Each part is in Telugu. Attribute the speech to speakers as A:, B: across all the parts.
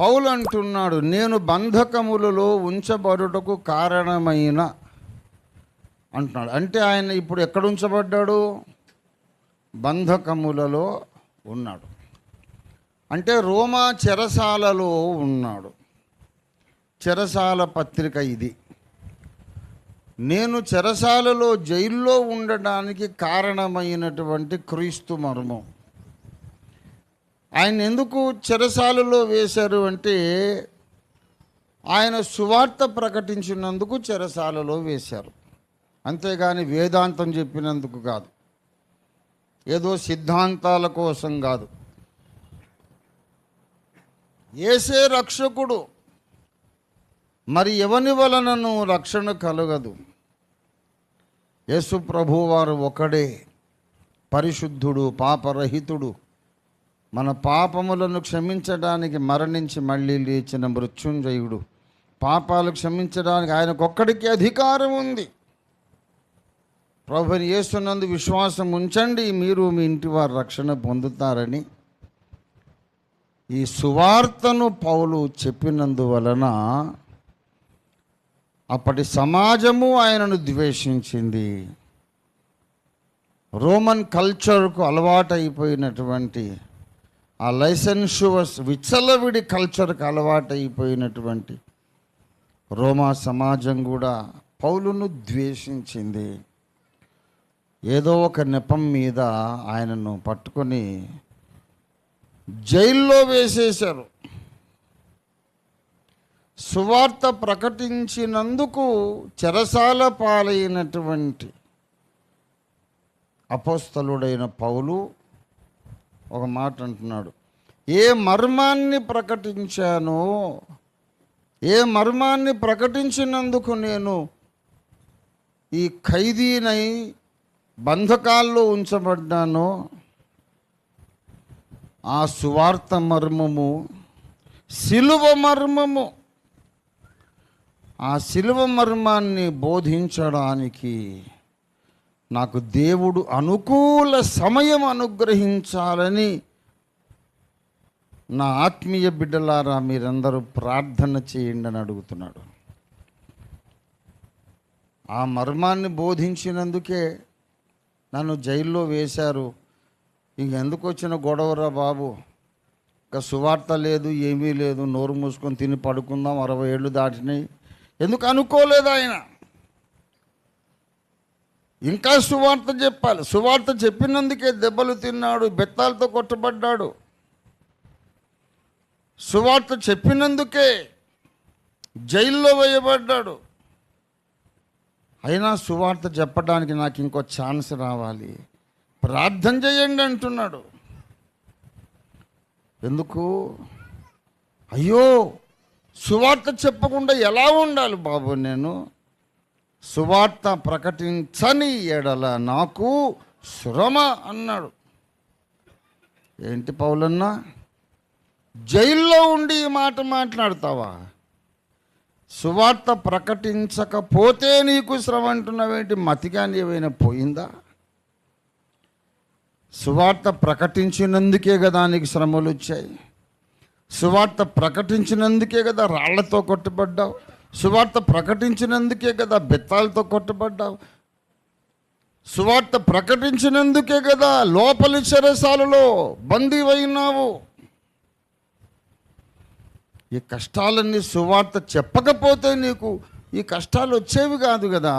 A: పౌలు అంటున్నాడు నేను బంధకములలో ఉంచబడుటకు కారణమైన అంటున్నాడు. అంటే ఆయన ఇప్పుడు ఎక్కడ ఉంచబడ్డాడు? బంధకములలో ఉన్నాడు. అంటే రోమా చెరసాలలో ఉన్నాడు. చెరసాల పత్రిక ఇది. నేను చెరసాలలో జైల్లో ఉండడానికి కారణమైనటువంటి క్రీస్తు మర్మం ఆయన ఎందుకు చెరసాలలో వేశారు అంటే ఆయన సువార్త ప్రకటించినందుకు చెరసాలలో వేశారు. అంతేగాని వేదాంతం చెప్పినందుకు కాదు. ఏదో సిద్ధాంతాల కోసం కాదు. ఏసే రక్షకుడు మరి ఎవని వలనను రక్షణ కలగదు? యేసు ప్రభువారు ఒకడే పరిశుద్ధుడు పాపరహితుడు. మన పాపములను క్షమించడానికి మరణించి మళ్ళీ లేచిన మృత్యుంజయుడు. పాపాలు క్షమించడానికి ఆయనకొక్కడికి అధికారం ఉంది. ప్రభుని చేస్తున్నందు విశ్వాసం ఉంచండి మీరు మీ ఇంటి వారు రక్షణ పొందుతారని ఈ సువార్తను పౌలు చెప్పినందువలన అప్పటి సమాజము ఆయనను ద్వేషించింది. రోమన్ కల్చర్కు అలవాటైపోయినటువంటి ఆ లైసెన్షువస్ విచ్చలవిడి కల్చర్కి అలవాటైపోయినటువంటి రోమా సమాజం కూడా పౌలును ద్వేషించింది. ఏదో ఒక నెపం మీద ఆయనను పట్టుకొని జైల్లో వేసేశారు. సువార్త ప్రకటించినందుకు చెరసాల పాలైనటువంటి అపోస్తలుడైన పౌలు ఒక మాట అంటున్నాడు. ఏ మర్మాన్ని ప్రకటించానో ఏ మర్మాన్ని ప్రకటించినందుకు నేను ఈ ఖైదీనై బంధకాల్లో ఉంచబడ్డానో ఆ సువార్త మర్మము సిలువ మర్మము ఆ సిలువ మర్మాన్ని బోధించడానికి నాకు దేవుడు అనుకూల సమయం అనుగ్రహించాలని నా ఆత్మీయ బిడ్డలారా మీరందరూ ప్రార్థన చేయండి అని అడుగుతున్నాడు. ఆ మర్మాన్ని బోధించినందుకే నన్ను జైల్లో వేశారు. ఇంకెందుకు వచ్చిన గొడవరా బాబు? ఇంకా సువార్త లేదు ఏమీ లేదు. నోరు మూసుకొని తిని పడుకుందాం అరవై ఏళ్ళు దాటినాయి. ఎందుకు అనుకోలేదు ఆయన? ఇంకా సువార్త చెప్పాలి. సువార్త చెప్పినందుకే దెబ్బలు తిన్నాడు బెత్తాలతో కొట్టబడ్డాడు. సువార్త చెప్పినందుకే జైల్లో వేయబడ్డాడు. అయినా సువార్త చెప్పడానికి నాకు ఇంకో ఛాన్స్ రావాలి. ప్రార్థన చేయండి అంటున్నాడు. ఎందుకు? అయ్యో సువార్త చెప్పకుండా ఎలా ఉండాలి బాబు నేను? సువార్త ప్రకటించని ఎడల నాకు శ్రమ అన్నాడు. ఏంటి పౌలన్నా? జైల్లో ఉండి ఈ మాట మాట్లాడతావా? సువార్త ప్రకటించకపోతే నీకు శ్రమ అంటున్నావేంటి? మతిగాని ఏమైనా పోయిందా? సువార్త ప్రకటించినందుకే కదా నీకు శ్రమలు వచ్చాయి. సువార్త ప్రకటించినందుకే కదా రాళ్ళతో కొట్టుబడ్డావు. సువార్త ప్రకటించినందుకే కదా బెత్తాలతో కొట్టబడ్డావు. సువార్త ప్రకటించినందుకే కదా లోపలి చెరసాలలో బందీవైనావు. ఈ కష్టాలన్నీ సువార్త చెప్పకపోతే నీకు ఈ కష్టాలు వచ్చేవి కాదు కదా.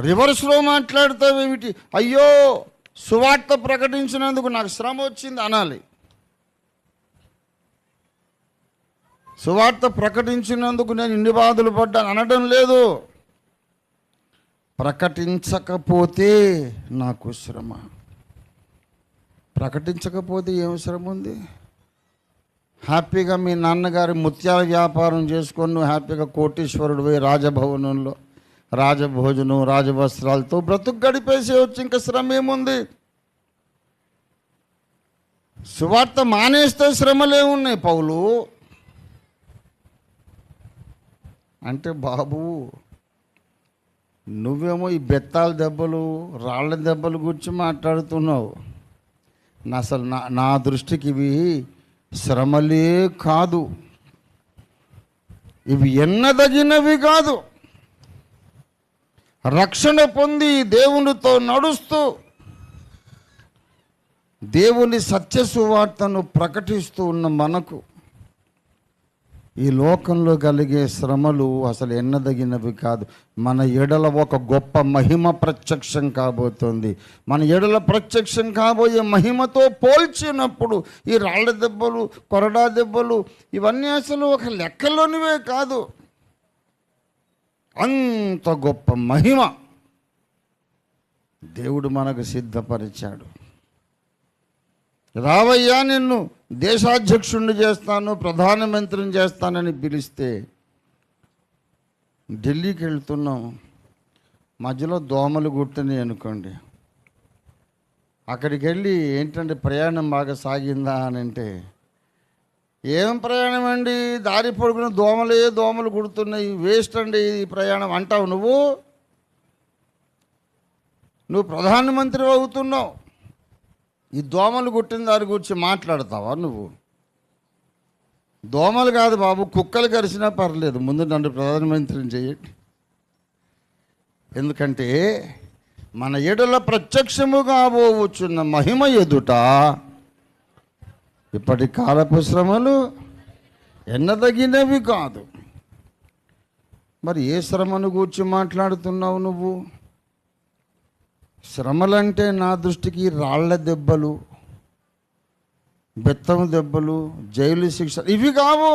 A: రివర్స్లో మాట్లాడతావేమిటి? అయ్యో సువార్త ప్రకటించినందుకు నాకు శ్రమ వచ్చింది అనాలి. సువార్త ప్రకటించినందుకు నేను ఇన్ని బాధలు పడ్డాను. అనడం లేదు. ప్రకటించకపోతే నాకు శ్రమ. ప్రకటించకపోతే ఏం శ్రమ ఉంది? హ్యాపీగా మీ నాన్నగారి ముత్యాల వ్యాపారం చేసుకొని నువ్వు హ్యాపీగా కోటీశ్వరుడు పోయి రాజభవనంలో రాజభోజనం రాజవస్త్రాలతో బ్రతుకు గడిపేసేయచ్చు ఇంకా శ్రమ ఏముంది? సువార్త మానేస్తే శ్రమలే ఉన్నాయి పౌలు. అంటే బాబు నువ్వేమో ఈ బెత్తాల దెబ్బలు రాళ్ళ దెబ్బలు గురించి మాట్లాడుతున్నావు. నా అసలు నా నా దృష్టికి ఇవి శ్రమలే కాదు. ఇవి ఎన్నదగినవి కాదు. రక్షణ పొంది దేవునితో నడుస్తూ దేవుని సత్య సువార్తను ప్రకటిస్తూ ఉన్న మనకు ఈ లోకంలో కలిగే శ్రమలు అసలు ఎన్నదగినవి కాదు. మన ఎడల ఒక గొప్ప మహిమ ప్రత్యక్షం కాబోతుంది. మన ఎడల ప్రత్యక్షం కాబోయే మహిమతో పోల్చినప్పుడు ఈ రాళ్ళ దెబ్బలు కొరడా దెబ్బలు ఇవన్నీ అసలు ఒక లెక్కలోనివే కాదు. అంత గొప్ప మహిమ దేవుడు మనకు సిద్ధపరిచాడు. రావయ్యా నిన్ను. దేశాధ్యక్షుణ్ణి చేస్తాను ప్రధానమంత్రిని చేస్తానని పిలిస్తే ఢిల్లీకి వెళ్తున్నాం. మధ్యలో దోమలు గుర్తున్నాయి అనుకోండి. అక్కడికి వెళ్ళి ఏంటంటే ప్రయాణం బాగా సాగిందా అని అంటే ఏం ప్రయాణం అండి? దారి పొడుగున దోమలే దోమలు కుడుతున్నాయి వేస్ట్ అండి ఈ ప్రయాణం అంటావు నువ్వు? నువ్వు ప్రధానమంత్రి అవుతున్నావు. ఈ దోమలు కుట్టిన దాని గురించి మాట్లాడతావా నువ్వు? దోమలు కాదు బాబు కుక్కలు కరిచినా పర్లేదు. ముందు నన్ను ప్రధానమంత్రిని చేయండి ఎందుకంటే మన ఎడల ప్రత్యక్షముగా పోవచ్చున్న మహిమ ఎదుట ఇప్పటి కాలపు శ్రమలు ఎన్నదగినవి కాదు. మరి ఏ శ్రమను గూర్చి మాట్లాడుతున్నావు నువ్వు? శ్రమలంటే నా దృష్టికి రాళ్ళ దెబ్బలు బెత్తం దెబ్బలు జైలు శిక్ష ఇవి కావు.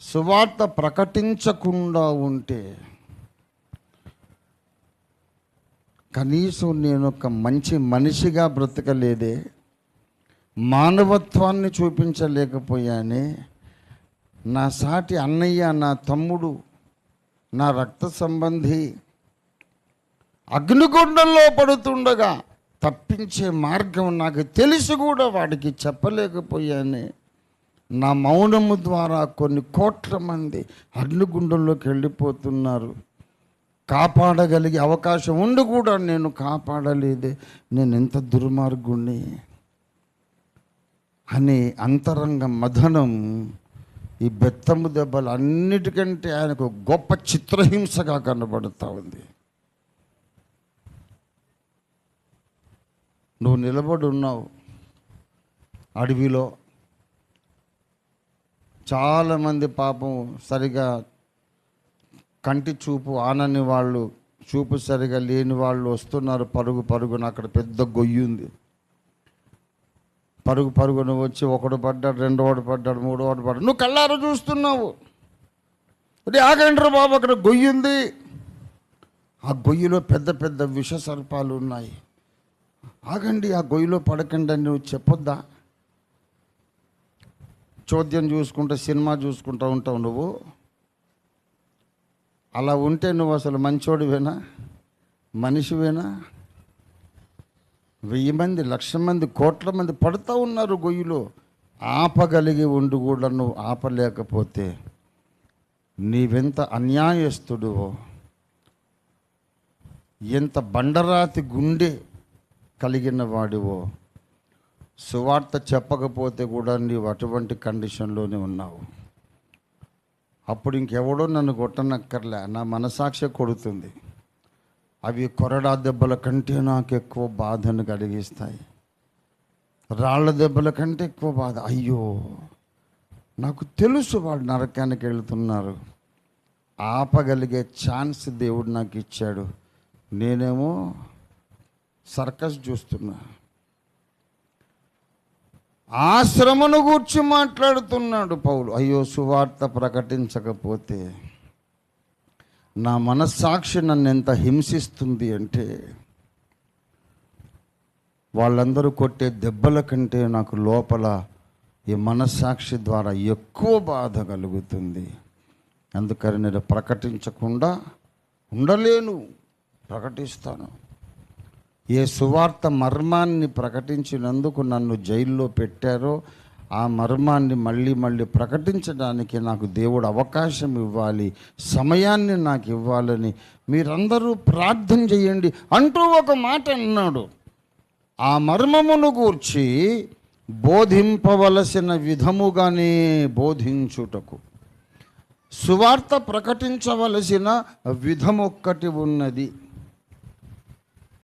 A: సువార్త ప్రకటించకుండా ఉంటే కనీసం నేను ఒక మంచి మనిషిగా బ్రతకలేదే మానవత్వాన్ని చూపించలేకపోయానే నా సాటి అన్నయ్య నా తమ్ముడు నా రక్త సంబంధి అగ్నిగుండంలో పడుతుండగా తప్పించే మార్గం నాకు తెలిసి కూడా వాడికి చెప్పలేకపోయాను. నా మౌనము ద్వారా కొన్ని కోట్ల మంది అగ్నిగుండంలోకి వెళ్ళిపోతున్నారు. కాపాడగలిగే అవకాశం ఉండి కూడా నేను కాపాడలేదే. నేను ఎంత దుర్మార్గుణ్ణి? అనే అంతరంగ మథనం ఈ బెత్తము దెబ్బలు అన్నిటికంటే ఆయనకు గొప్ప చిత్రహింసగా కనబడుతూ ఉంది. నువ్వు నిలబడి ఉన్నావు అడవిలో. చాలామంది పాపం సరిగా కంటి చూపు ఆనని వాళ్ళు చూపు సరిగా లేని వాళ్ళు వస్తున్నారు. పరుగు పరుగున అక్కడ పెద్ద గొయ్యి ఉంది. పరుగు పరుగున వచ్చి ఒకడు పడ్డాడు రెండోడు పడ్డాడు మూడోడు పడ్డాడు. నువ్వు కళ్ళారు చూస్తున్నావు? అదే ఆగండ్రు బాబు అక్కడ గొయ్యి ఉంది. ఆ గొయ్యిలో పెద్ద పెద్ద విష సర్పాలు ఉన్నాయి. ఆగండి ఆ గొయ్యిలో పడకండి అని నువ్వు చెప్పొద్దా? చోద్యం చూసుకుంటూ సినిమా చూసుకుంటూ ఉంటావు నువ్వు. అలా ఉంటే నువ్వు అసలు మంచోడివేనా మనిషివేనా వెయ్యి మంది లక్ష మంది కోట్ల మంది పడుతూ ఉన్నారు గొయ్యిలో. ఆపగలిగి ఉండి కూడా నువ్వు ఆపలేకపోతే నీవెంత అన్యాయస్తుడువో ఎంత బండరాతి గుండె? కలిగిన వాడివో. సువార్త చెప్పకపోతే కూడా నీవు అటువంటి కండిషన్లోనే ఉన్నావు. అప్పుడు ఇంకెవడో నన్ను కొట్టనక్కర్లే నా మనసాక్షి కొడుతుంది. అవి కొరడా దెబ్బల కంటే నాకు ఎక్కువ బాధను కలిగిస్తాయి. రాళ్ళ దెబ్బల కంటే ఎక్కువ బాధ. అయ్యో నాకు తెలుసు వాళ్ళు నరకానికి వెళ్తున్నారు. ఆపగలిగే ఛాన్స్ దేవుడు నాకు ఇచ్చాడు. నేనేమో సర్కస్ చూస్తున్నా. ఆశ్రమను గూర్చి మాట్లాడుతున్నాడు పౌలు. అయ్యో సువార్త ప్రకటించకపోతే నా మనస్సాక్షి నన్ను ఎంత హింసిస్తుంది అంటే వాళ్ళందరూ కొట్టే దెబ్బల కంటే నాకు లోపల ఈ మనస్సాక్షి ద్వారా ఎక్కువ బాధ కలుగుతుంది. అందుకని నేను ప్రకటించకుండా ఉండలేను. ప్రకటిస్తాను. ఏ సువార్త మర్మాన్ని ప్రకటించినందుకు నన్ను జైల్లో పెట్టారో ఆ మర్మాన్ని మళ్ళీ మళ్ళీ ప్రకటించడానికి నాకు దేవుడు అవకాశం ఇవ్వాలి సమయాన్ని నాకు ఇవ్వాలని మీరందరూ ప్రార్థన చేయండి అంటూ ఒక మాట అన్నాడు. ఆ మర్మమును గూర్చి బోధింపవలసిన విధముగానే బోధించుటకు. సువార్త ప్రకటించవలసిన విధమొక్కటి ఉన్నది.